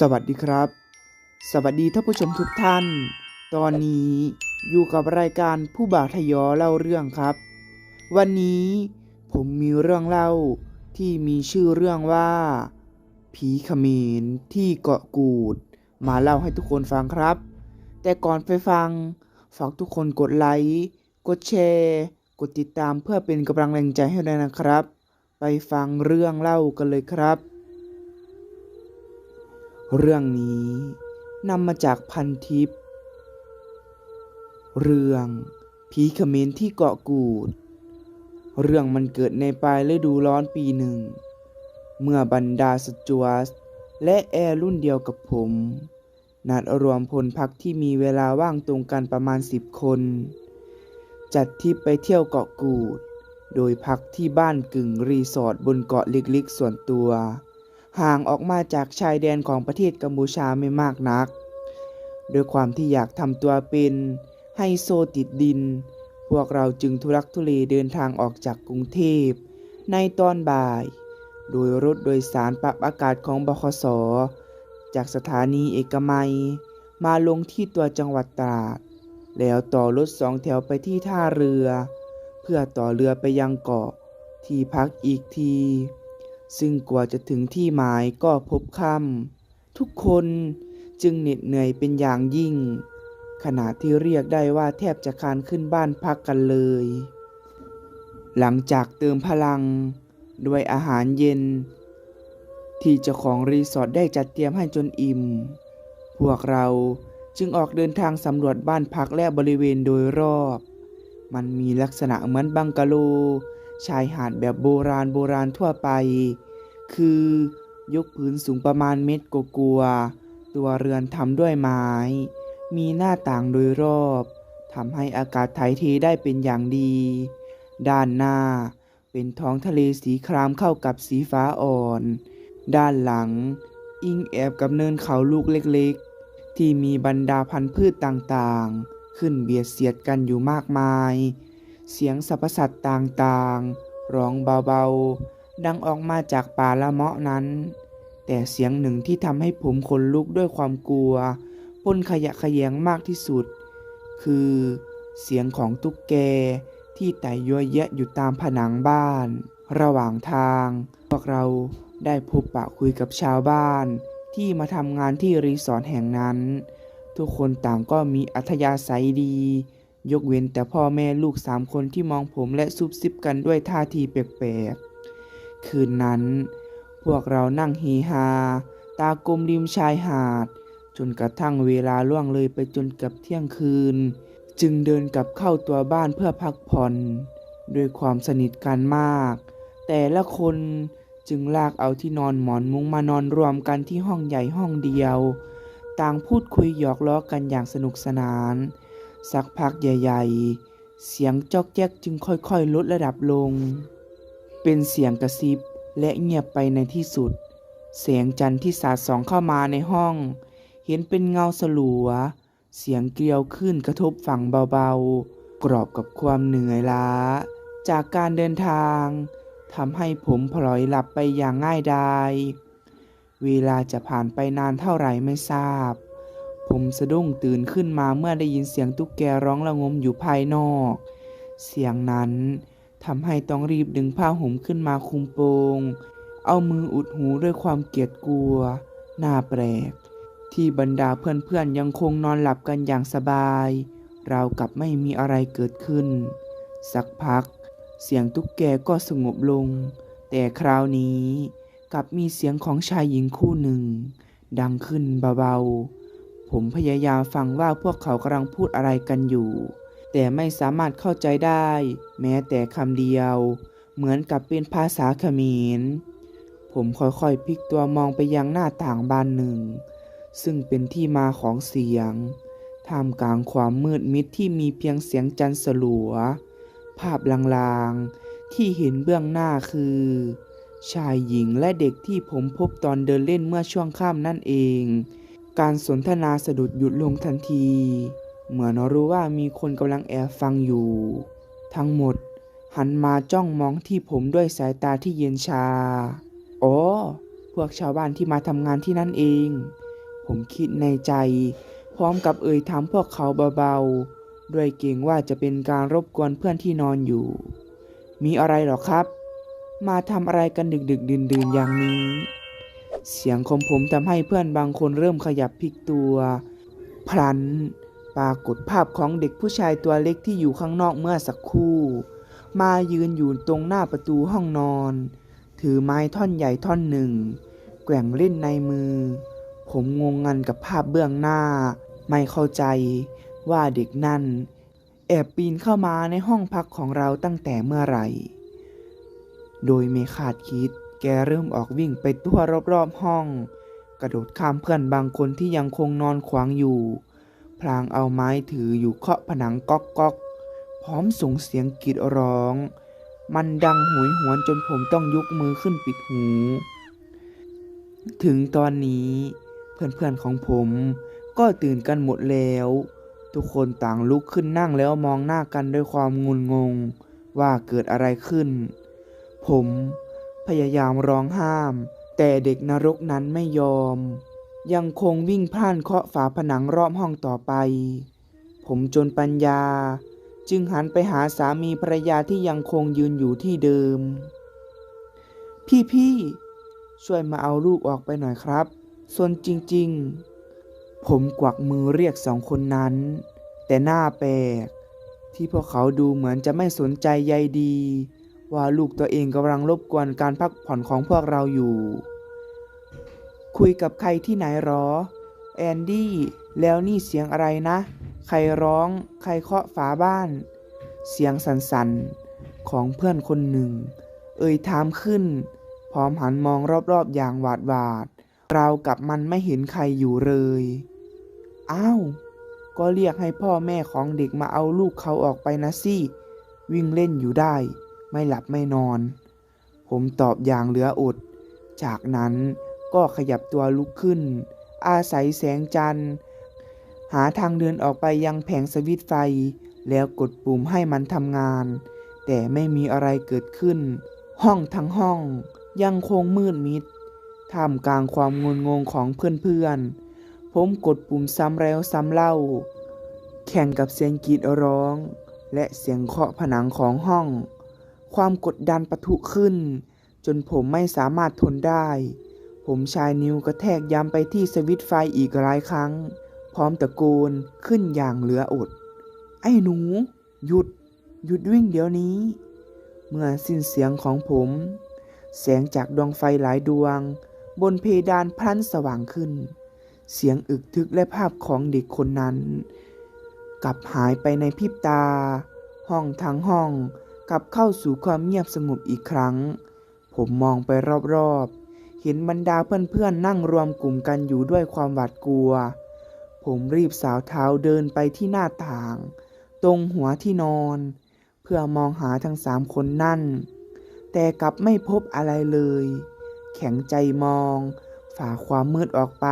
สวัสดีครับ สวัสดีท่านผู้ชมทุกท่าน ตอนนี้อยู่กับรายการผู้บ่าวทยอเล่าเรื่องครับ วันนี้ผมมีเรื่องเล่าที่มีชื่อเรื่องว่า ผีขมรที่เกาะกูด มาเล่าให้ทุกคนฟังครับ แต่ก่อนไปฟัง ฝากทุกคนกดไลค์กดแชร์ กดติดตามเพื่อเป็นกำลังแรงใจให้ด้วยนะครับ ไปฟังเรื่องเล่ากันเลยครับ เรื่องนี้นำมาจากพันทิป เรื่องผีเขมรที่เกาะกูด เรื่องมันเกิดในปลายฤดูร้อนปีหนึ่ง เมื่อบรรดาสจวตและแอร์รุ่นเดียวกับผม นัดรวมพลพักที่มีเวลาว่างตรงกันประมาณสิบคน จัดทริปไปเที่ยวเกาะกูด โดยพักที่บ้านกึ่งรีสอร์ทบนเกาะเล็กๆส่วนตัว ห่างออกมาจากชายแดนของประเทศกัมพูชาไม่มากนัก โดยความที่อยากทำตัวเป็นไฮโซติดดิน พวกเราจึงทุรักทุเลเดินทางออกจากกรุงเทพ ในตอนบ่าย โดยรถโดยสารปรับอากาศของบขสจากสถานีเอกมัย มาลงที่ตัวจังหวัดตราด แล้วต่อรถสองแถวไปที่ท่าเรือ เพื่อต่อเรือไปยังเกาะที่พักอีกที ซึ่งกว่าจะถึงที่หมายก็พบค่ำทุกคนจึงเหน็ดเหนื่อยเป็นอย่างยิ่ง ขณะที่เรียกได้ว่าแทบจะคานขึ้นบ้านพักกันเลย หลังจากเติมพลัง ด้วยอาหารเย็น ที่เจ้าของรีสอร์ทได้จัดเตรียมให้จนอิ่ม พวกเราจึงออกเดินทางสำรวจบ้านพักและบริเวณโดยรอบ มันมีลักษณะเหมือนบังกะโล ชายหาดแบบโบราณโบราณทั่วไป คือยกพื้นสูงประมาณเมตรกลัวาๆตัวเรือนทำด้วยไม้ มีหน้าต่างโดยรอบทำให้อากาศถ่ายเทได้เป็นอย่างดี ด้านหน้าเป็นท้องทะเลสีครามเข้ากับสีฟ้าอ่อน ด้านหลัง อิงแอบกับเนินเขาลูกเล็กๆ ที่มีบรรดาพันธุ์พืชต่างๆ ขึ้นเบียดเสียดกันอยู่มากมาย เสียงสรรพสัตว์ต่างๆ ร้องเบาๆ ดังออกมาจากป่าละเมาะนั้น แต่เสียงหนึ่งที่ทำให้ผมขนลุกด้วยความกลัวปนขยะขยงมากที่สุด คือเสียงของตุ๊กแกที่ไต่ยัวแยะอยู่ตามผนังบ้าน ระหว่างทาง พวกเราได้พบปะคุยกับชาวบ้าน ที่มาทำงานที่รีสอร์ทแห่งนั้น ทุกคนต่างก็มีอัธยาศัยดี ยกเว้นแต่พ่อแม่ลูกสามคนที่มองผมและซุบซิบกันด้วยท่าทีแปลกๆ คืนนั้น พวกเรานั่งเฮฮา ตากลมริมชายหาด จนกระทั่งเวลาล่วงเลยไปจนเกับเที่ยงคืน จึงเดินกลับเข้าตัวบ้านเพื่อพักผ่อน ด้วยความสนิทกันมาก แต่ละคนจึงลากเอาที่นอนหมอนมุ้งมานอนรวมกันที่ห้องใหญ่ห้องเดียว ต่างพูดคุยหยอกล้อกันอย่างสนุกสนาน สักพักใหญ่ๆ เสียงจอกแจ๊กจึงค่อยๆ ลดระดับลง เป็นเสียงกระซิบและเงียบไปในที่สุดเสียงจันทร์ที่สาดส่องเข้ามาในห้อง เห็นเป็นเงาสลัว เสียงเกลียวขึ้นกระทบฝั่งเบาๆ กรอบกับความเหนื่อยล้า จากการเดินทางทำให้ผมพลอยหลับไปอย่างง่ายดาย เวลาจะผ่านไปนานเท่าไหร่ไม่ทราบ ผมสะดุ้งตื่นขึ้นมาเมื่อได้ยินเสียงตุ๊กแกร้องระงมอยู่ภายนอก เสียงนั้นทำให้ต้องรีบดึงผ้าห่มขึ้นมาคุมโปง เอามืออุดหูด้วยความเกลียดกลัว น่าแปลก ที่บรรดาเพื่อนๆยังคงนอนหลับกันอย่างสบายเราวกับไม่มีอะไรเกิดขึ้น สักพัก เสียงตุ๊กแกก็สงบลง แต่คราวนี้กลับมีเสียงของชายหญิงคู่หนึ่งดังขึ้นเบาๆ ผมพยายามฟังว่าพวกเขากำลังพูดอะไรกันอยู่ แต่ไม่สามารถเข้าใจได้ แม้แต่คำเดียว เหมือนกับเป็นภาษาเขมร ผมค่อยๆพลิกตัวมองไปยังหน้าต่างบานหนึ่ง ซึ่งเป็นที่มาของเสียงท่ามกลางความมืดมิดที่มีเพียงเสียงจันทร์สลัว ภาพลางๆ ที่เห็นเบื้องหน้าคือ ชายหญิงและเด็กที่ผมพบตอนเดินเล่นเมื่อช่วงค่ำนั่นเอง การสนทนาสะดุดหยุดลงทันที เหมือนรู้ว่ามีคนกำลังแอบฟังอยู่ ทั้งหมด หันมาจ้องมองที่ผมด้วยสายตาที่เย็นชา อ๋อ พวกชาวบ้านที่มาทำงานที่นั่นเอง ผมคิดในใจ พร้อมกับเอ่ยถามพวกเขาเบาๆ ด้วยเกรงว่าจะเป็นการรบกวนเพื่อนที่นอนอยู่ มีอะไรหรอครับ มาทำอะไรกันดึกๆดื่นๆอย่างนี้ เสียงของผมทำให้เพื่อนบางคนเริ่มขยับพลิกตัว พลัน ปรากฏภาพของเด็กผู้ชายตัวเล็กที่อยู่ข้างนอกเมื่อสักครู่ มายืนอยู่ตรงหน้าประตูห้องนอน ถือไม้ท่อนใหญ่ท่อนหนึ่ง แกว่งเล่นในมือ ผมงงงันกับภาพเบื้องหน้า ไม่เข้าใจว่าเด็กนั่น แอบปีนเข้ามาในห้องพักของเราตั้งแต่เมื่อไหร่ โดยไม่คาดคิด แกเริ่มออกวิ่งไปทั่วรอบๆห้อง กระโดดข้ามเพื่อนบางคนที่ยังคงนอนขวางอยู่ พลางเอาไม้ถืออยู่เคาะผนังก๊อกก๊อกพร้อมส่งเสียงกรีดร้อง มันดังหวยหวนจนผมต้องยกมือขึ้นปิดหู ถึงตอนนี้ เพื่อนๆของผมก็ตื่นกันหมดแล้ว ทุกคนต่างลุกขึ้นนั่งแล้วมองหน้ากันด้วยความงุนงงว่าเกิดอะไรขึ้น ผม พยายามร้องห้าม แต่เด็กนรกนั้นไม่ยอม ยังคงวิ่งพล่านเคาะฝาผนังรอบห้องต่อไป ผมจนปัญญา จึงหันไปหาสามีภรรยาที่ยังคงยืนอยู่ที่เดิม พี่ๆช่วยมาเอาลูกออกไปหน่อยครับส่วนจริง ๆ ผมกวักมือเรียกสองคนนั้น แต่หน้าแปลกที่พวกเขาดูเหมือนจะไม่สนใจใยดี ว่าลูกตัวเองกำลังรบกวนการพักผ่อนของพวกเราอยู่ คุยกับใครที่ไหนหรอ แอนดี้ แล้วนี่เสียงอะไรนะ ใครร้อง ใครเคาะฝาบ้าน เสียงสันๆ ของเพื่อนคนหนึ่ง เอ่ยถามขึ้น พร้อมหันมองรอบๆอย่างหวาดหวาดราวกับมันไม่เห็นใครอยู่เลย อ้าว ก็เรียกให้พ่อแม่ของเด็กมาเอาลูกเขาออกไปนะสิ วิ่งเล่นอยู่ได้ ไม่หลับไม่นอน ผมตอบอย่างเหลืออด จากนั้นก็ขยับตัวลุกขึ้น อาศัยแสงจันทร์ หาทางเดินออกไปยังแผงสวิตไฟ แล้วกดปุ่มให้มันทำงาน แต่ไม่มีอะไรเกิดขึ้น ห้องทั้งห้องยังคงมืดมิดท่ามกลางความงุนงงของเพื่อนๆ ผมกดปุ่มซ้ำแล้วซ้ำเล่า แข่งกับเสียงกรีดร้อง และเสียงเคาะผนังของห้อง ความกดดันปะทุขึ้น จนผมไม่สามารถทนได้ ผมชายนิ้วกระแทกย้ำไปที่สวิตไฟอีกหลายครั้ง พร้อมตะโกนขึ้นอย่างเหลืออด ไอ้หนู หยุด หยุดวิ่งเดี๋ยวนี้ เมื่อสิ้นเสียงของผม แสงจากดวงไฟหลายดวง บนเพดานพลันสว่างขึ้น เสียงอึกทึกและภาพของเด็กคนนั้น กลับหายไปในพริบตา ห้องทั้งห้อง กลับเข้าสู่ความเงียบสงบอีกครั้ง ผมมองไปรอบๆ เห็นบรรดาเพื่อนๆ นั่งรวมกลุ่มกันอยู่ด้วยความหวาดกลัว ผมรีบสาวเท้าเดินไปที่หน้าต่าง ตรงหัวที่นอน เพื่อมองหาทั้งสามคนนั่น แต่กลับไม่พบอะไรเลย แข็งใจมอง ฝ่าความมืดออกไป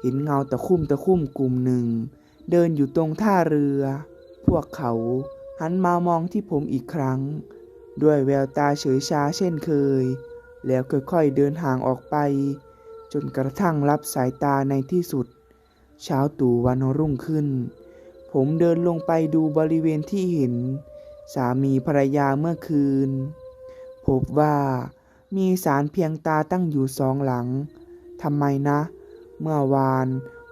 เห็นเงาตะคุ่มตะคุ่มกลุ่มหนึ่ง เดินอยู่ตรงท่าเรือ พวกเขา หันมามองที่ผมอีกครั้ง ด้วยแววตาเฉยชาเช่นเคย แล้วค่อยๆเดินห่างออกไป จนกระทั่งรับสายตาในที่สุด เช้าตู่วันรุ่งขึ้น ผมเดินลงไปดูบริเวณที่เห็น สามีภรรยาเมื่อคืน พบว่ามีสารเพียงตาตั้งอยู่สองหลังทำไมนะ เมื่อวาน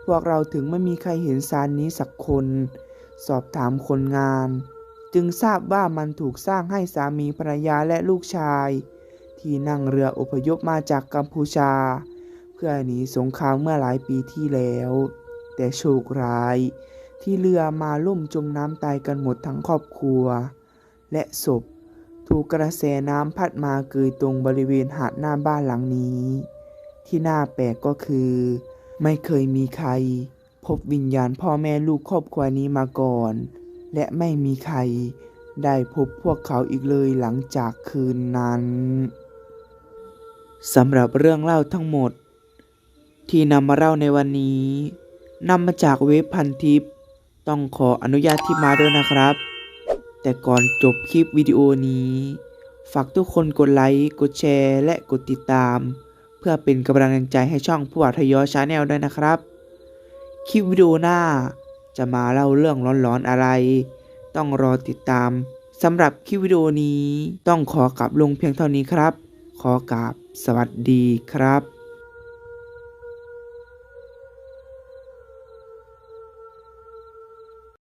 พวกเราถึงไม่มีใครเห็นสารนี้สักคน สอบถามคนงาน จึงทราบว่ามันถูกสร้างให้สามีภรรยาและลูกชาย ที่นั่งเรืออพยพมาจากกัมพูชา เพื่อหนีสงครามเมื่อหลายปีที่แล้ว แต่โชคร้าย ที่เรือมาล่มจมน้ำตายกันหมดทั้งครอบครัว และศพถูกกระแสน้ำพัดมาเกยตรงบริเวณหาดหน้าบ้านหลังนี้ ที่น่าแปลกก็คือ ไม่เคยมีใคร พบวิญญาณพ่อแม่ลูกครอบครัวนี้มาก่อน และไม่มีใครได้พบพวกเขาอีกเลยหลังจากคืนนั้นสำหรับเรื่องเล่าทั้งหมด ที่นำมาเล่าในวันนี้นำมาจากเว็บพันทิป ต้องขออนุญาตที่มาด้วยนะครับ แต่ก่อนจบคลิปวิดีโอนี้ ฝากทุกคนกดไลค์ กดแชร์ และกดติดตาม เพื่อเป็นกำลังใจให้ช่องผู้อัธยอชาแนลด้วยนะครับ คลิปวิดีโอหน้า จะมาเล่าเรื่องร้อนๆอะไร ต้องรอติดตามสำหรับคลิปวิดีโอนี้ต้องขอกลับลงเพียงเท่านี้ครับ ขอกราบสวัสดีครับ